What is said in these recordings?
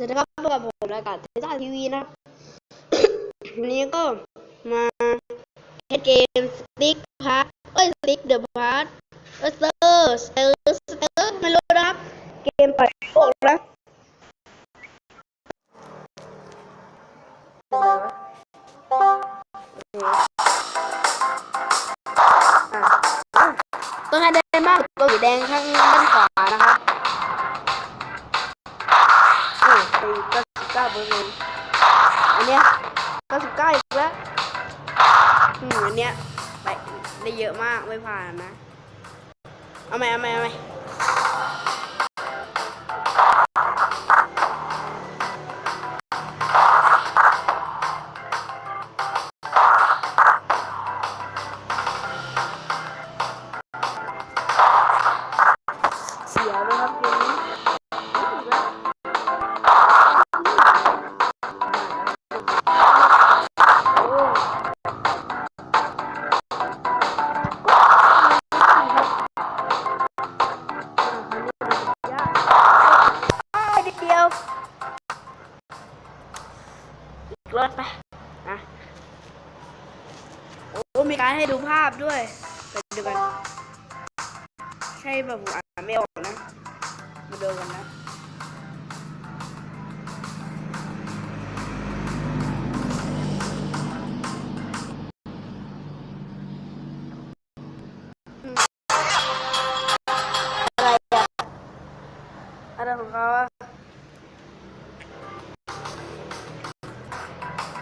สวัสดีครับพบกับผมรายการเทซ่าทีวีนะ วันนี้ก็มาเล่นเกมสติ๊กพาร์ทเอ้ยสติ๊กเดอะพาร์ทเออสเตอร์สเตอร์สเตอร์ไม่รู้นะครับ เกมปัดโลกนะต้องให้ได้มากตัวสีแดงข้างด้านขวานะครับ อยู่เก้าสิบเก้าเปอร์เซ็นต์อันเนี้ยเก้าสิบเก้าอีกแล้วอืมอันเนี้ยไปได้เยอะมากไม่ผ่านนะ เอาไหมเอาไหมเอาไหม รอบไปอะโอ้มีการให้ดูภาพด้วยไปดูกัน ใช่แบบอ่านไม่ออกนะ มาดูกันนะ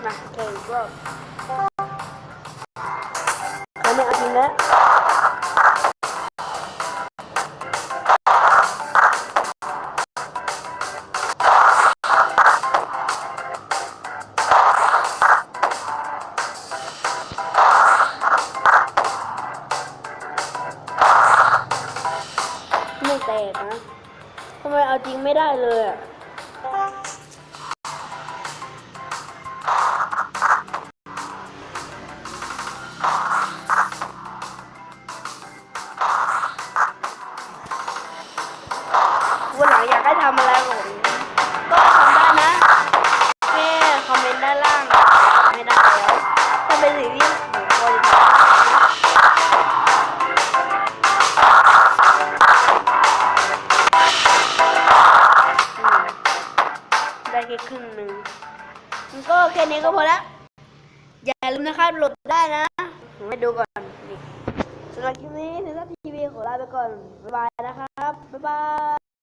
มาเคอีกรอบเขาไม่เอาจริงแล้วไม่แตกนะทำไมเอาจริงไม่ได้เลยอะำอะไรผม ก็ทำได้นะแค่คอมเมนต์ด้านล่าง ไม่ได้แล้วถ้าเป็นสิ่งที่ผมควรจะทำได้แค่ครึ่งหนึ่งมันก็แค่นี้ก็พอละอย่าลืมนะครับโหลดได้นะผมให้ดูก่อนสำหรับคลิปนี้เซนซัทีวีขอลาไปก่อน บ๊ายบายนะครับ บ๊ายบาย